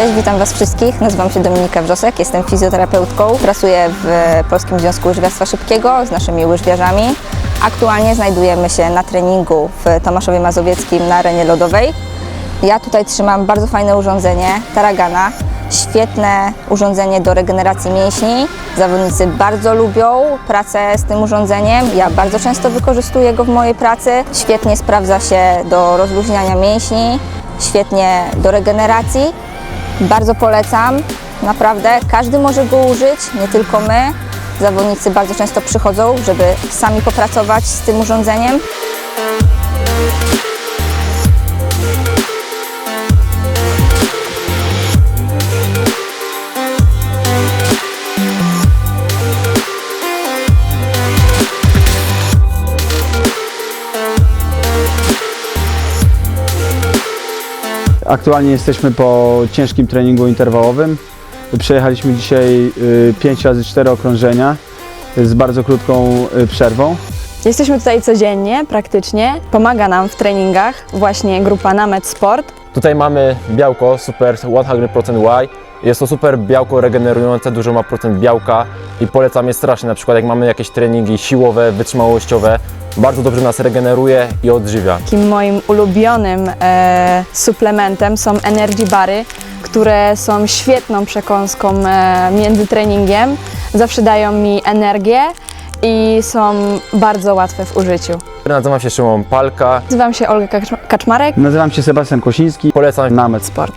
Cześć, witam Was wszystkich. Nazywam się Dominika Wrzosek, jestem fizjoterapeutką. Pracuję w Polskim Związku Łyżwiarstwa Szybkiego z naszymi łyżwiarzami. Aktualnie znajdujemy się na treningu w Tomaszowie Mazowieckim na arenie lodowej. Ja tutaj trzymam bardzo fajne urządzenie, Taragana. Świetne urządzenie do regeneracji mięśni. Zawodnicy bardzo lubią pracę z tym urządzeniem. Ja bardzo często wykorzystuję go w mojej pracy. Świetnie sprawdza się do rozluźniania mięśni, świetnie do regeneracji. Bardzo polecam, naprawdę. Każdy może go użyć, nie tylko my. Zawodnicy bardzo często przychodzą, żeby sami popracować z tym urządzeniem. Aktualnie jesteśmy po ciężkim treningu interwałowym. Przejechaliśmy dzisiaj 5 razy 4 okrążenia z bardzo krótką y, przerwą. Jesteśmy tutaj codziennie, praktycznie. Pomaga nam w treningach właśnie grupa Namet Sport. Tutaj mamy białko Super 100% Y. Jest to super białko regenerujące, dużo ma procent białka i polecam je strasznie, na przykład jak mamy jakieś treningi siłowe, wytrzymałościowe, bardzo dobrze nas regeneruje i odżywia. Takim moim ulubionym e, suplementem są energy bary, które są świetną przekąską e, między treningiem. Zawsze dają mi energię i są bardzo łatwe w użyciu. Nazywam się Szymon Palka, Nazywam się Olga Kacz- Kaczmarek. Nazywam się Sebastian Kosiński. polecam Namet Sport.